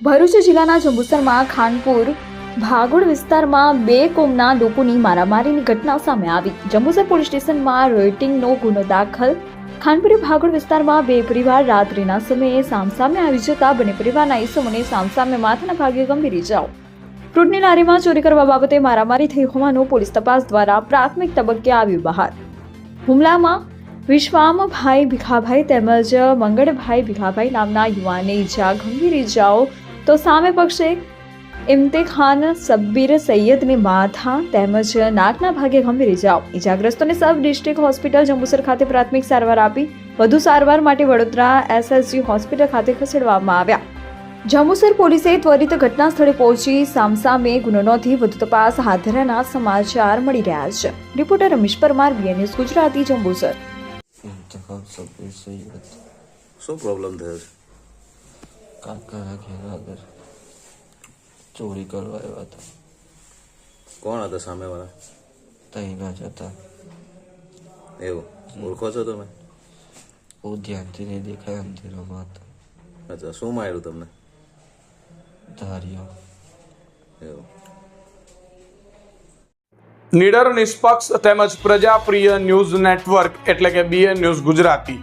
ભરૂચ જિલ્લાના જંબુસરમાં ખાનપુર ભાગોળ વિસ્તારમાં બે કોમના લોકોની મારામારીની ઘટના સામે આવી. જંબુસર પોલીસ સ્ટેશનમાં રેટિંગનો ગુનો દાખલ. ખાનપુરી ભાગોળ વિસ્તારમાં બે પરિવાર રાત્રિના સમયે સામસામે આવી જતા બંને પરિવારના ઈસમોને સામસામે માથાના ભાગે ગંભીર ઇજાઓ. ફ્રૂટની લારીમાં ચોરી કરવા બાબતે મારામારી થઈ હોવાનું પોલીસ તપાસ દ્વારા પ્રાથમિક તબક્કે આવ્યું બહાર. હુમલામાં વિશ્વામભાઈ ભીખાભાઈ તેમજ મંગળભાઈ ભીખાભાઈ નામના યુવાને ઈજા, ગંભીર ઈજાઓ તો સામે પક્ષે ઇમ્તિખાન સબ્બીર સૈયદને માથા તેમજ નાકના ભાગે ગંભીર ઇજાઓ. ઈજાગ્રસ્તોને સબ ડિસ્ટ્રિક્ટ હોસ્પિટલ જંબુસર ખાતે પ્રાથમિક સારવાર આપી વધુ સારવાર માટે વડોદરા એસએસજી હોસ્પિટલ ખાતે ખસેડવામાં આવ્યા. જંબુસર પોલીસે ત્વરિત ઘટના સ્થળે પહોંચી સામસામે ગુનો નોંધી વધુ તપાસ હાથ ધર્યાના સમાચાર મળી રહ્યા છે. Reporter Ramesh Parmar BNS Gujarati Jambusar. શું પ્રોબ્લેમ થયો છે? કાકાના ઘેર આગળ ચોરી કરવા આવ્યા હતા. કોણ હતા સામેવાળા? તઈના જ હતા. એવું? ઓળખો છો તમે? બહુ ધ્યાનથી નહીં દેખાય અંધેરામાં હતા અચ્છા શું માર્યું તમને? ધાર્યો એવું. નિડર નિષ્પક્ષ તેમજ પ્રજાપ્રિય ન્યૂઝ નેટવર્ક એટલે કે BN news Gujarati.